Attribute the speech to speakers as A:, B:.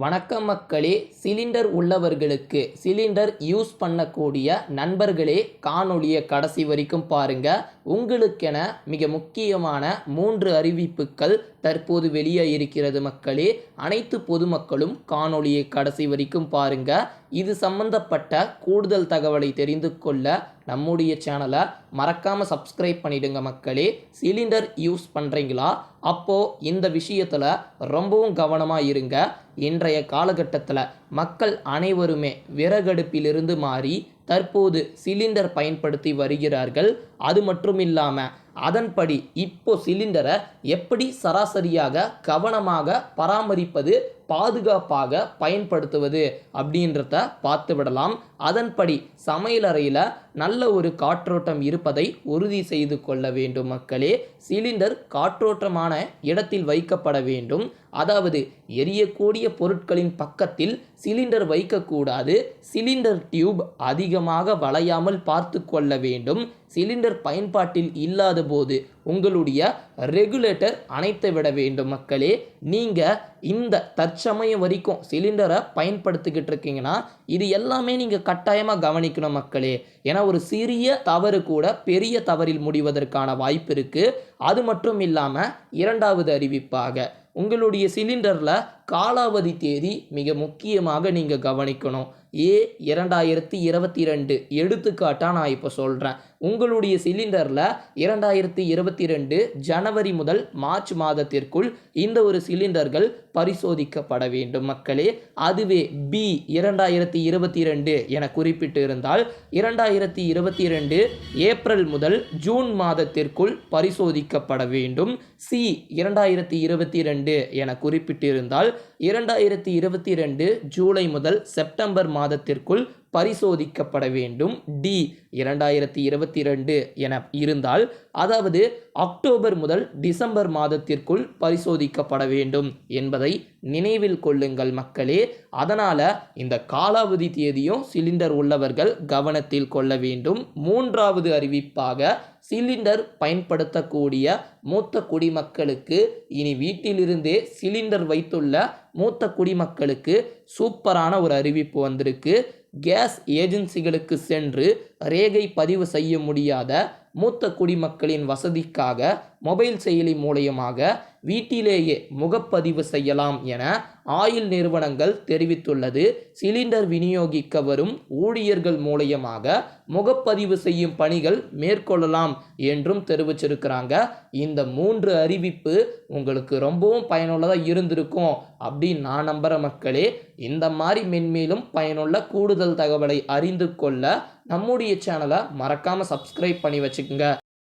A: வணக்கம் மக்களே சிலிண்டர் உள்ளவர்களுக்கு சிலிண்டர் யூஸ் பண்ணக்கூடிய நண்பர்களே காணொளியை கடைசி வரைக்கும் பாருங்க. உங்களுக்கென மிக முக்கியமான மூன்று அறிவிப்புகள் தற்போது வெளியே இருக்கிறது மக்களே. அனைத்து பொதுமக்களும் காணொளியை கடைசி வரைக்கும் பாருங்க. இது சம்பந்தப்பட்ட கூடுதல் தகவலை தெரிந்து கொள்ள நம்முடைய சேனலை மறக்காமல் சப்ஸ்கிரைப் பண்ணிடுங்க மக்களே. சிலிண்டர் யூஸ் பண்ணுறீங்களா அப்போது இந்த விஷயத்தில் ரொம்பவும் கவனமாக இருங்க. இன்றைய காலகட்டத்தில் மக்கள் அனைவருமே விறகடுப்பிலிருந்து மாறி தற்போது சிலிண்டர் பயன்படுத்தி வருகிறார்கள். அது மட்டும் இல்லாமல் அதன்படி இப்போ சிலிண்டரை எப்படி சராசரியாக கவனமாக பராமரிப்பது பாதுகாப்பாக பயன்படுத்துவது அப்படின்றத பார்த்து விடலாம். அதன்படி சமையலறையில் நல்ல ஒரு காற்றோட்டம் இருப்பதை உறுதி செய்து கொள்ள வேண்டும் மக்களே. சிலிண்டர் காற்றோட்டமான இடத்தில் வைக்கப்பட வேண்டும். அதாவது எரியக்கூடிய பொருட்களின் பக்கத்தில் சிலிண்டர் வைக்கக்கூடாது. சிலிண்டர் டியூப் அதிகமாக வளையாமல் பார்த்து கொள்ள வேண்டும். சிலிண்டர் பயன்பாட்டில் இல்லாத போது உங்களுடைய ரெகுலேட்டர் அணைத்து விட வேண்டும் மக்களே. நீங்கள் இந்த தற்சமயம் வரைக்கும் சிலிண்டரை பயன்படுத்திக்கிட்டு இருக்கீங்கன்னா இது எல்லாமே நீங்கள் கட்டாயமாக கவனிக்கணும் மக்களே. ஏன்னா ஒரு சிறிய தவறு கூட பெரிய தவறில் முடிவதற்கான வாய்ப்பு இருக்குது அது மட்டும் இல்லாமல் இரண்டாவது அறிவிப்பாக உங்களுடைய சிலிண்டரில் காலாவதி தேதி மிக முக்கியமாக நீங்கள் கவனிக்கணும். ஏ இரண்டாயிரத்தி இருபத்தி ரெண்டு எடுத்துக்காட்டாக நான் இப்போ சொல்கிறேன் உங்களுடைய சிலிண்டரில் இரண்டாயிரத்தி இருபத்தி ரெண்டு ஜனவரி முதல் மார்ச் மாதத்திற்குள் இந்த ஒரு சிலிண்டர்கள் பரிசோதிக்கப்பட வேண்டும் மக்களே. அதுவே பி இரண்டாயிரத்தி இருபத்தி ரெண்டு என குறிப்பிட்டு இருந்தால் இரண்டாயிரத்தி இருபத்தி ரெண்டு ஏப்ரல் முதல் ஜூன் மாதத்திற்குள் பரிசோதிக்கப்பட வேண்டும். சி இரண்டாயிரத்தி இருபத்தி ரெண்டு என குறிப்பிட்டிருந்தால் இரண்டாயிரத்தி இருபத்தி ரெண்டு ஜூலை முதல் செப்டம்பர் மாதம் மாதத்திற்குள் பரிசோதிக்கப்பட வேண்டும். டி இரண்டாயிரத்தி இருபத்தி ரெண்டு என இருந்தால் அதாவது அக்டோபர் முதல் டிசம்பர் மாதத்திற்குள் பரிசோதிக்கப்பட வேண்டும் என்பதை நினைவில் கொள்ளுங்கள் மக்களே. அதனால் இந்த காலாவதி தேதியும் சிலிண்டர் உள்ளவர்கள் கவனத்தில் கொள்ள வேண்டும். மூன்றாவது அறிவிப்பாக சிலிண்டர் பயன்படுத்தக்கூடிய மூத்த குடிமக்களுக்கு இனி வீட்டிலிருந்தே சிலிண்டர் வைத்துள்ள மூத்த குடிமக்களுக்கு சூப்பரான ஒரு அறிவிப்பு வந்திருக்கு. கேஸ் ஏஜென்சிகளுக்கு சென்று ரேகை பதிவு செய்ய முடியாத மூத்த குடிமக்களின் வசதிக்காக மொபைல் செயலி மூலயமாக வீட்டிலேயே முகப்பதிவு செய்யலாம் என ஆயில் நிறுவனங்கள் தெரிவித்துள்ளது. சிலிண்டர் விநியோகிக்க வரும் ஊழியர்கள் மூலயமாக முகப்பதிவு செய்யும் பணிகள் மேற்கொள்ளலாம் என்றும் தெரிவிச்சிருக்கிறாங்க. இந்த மூன்று அறிவிப்பு உங்களுக்கு ரொம்பவும் பயனுள்ளதாக இருந்திருக்கும் அப்படின்னு நான் நம்புகிற மக்களே இந்த மாதிரி மென்மேலும் பயனுள்ள கூடுதல் தகவலை அறிந்து கொள்ள நம்முடைய சேனலை மறக்காமல் சப்ஸ்கிரைப் பண்ணி வச்சுக்கோங்க.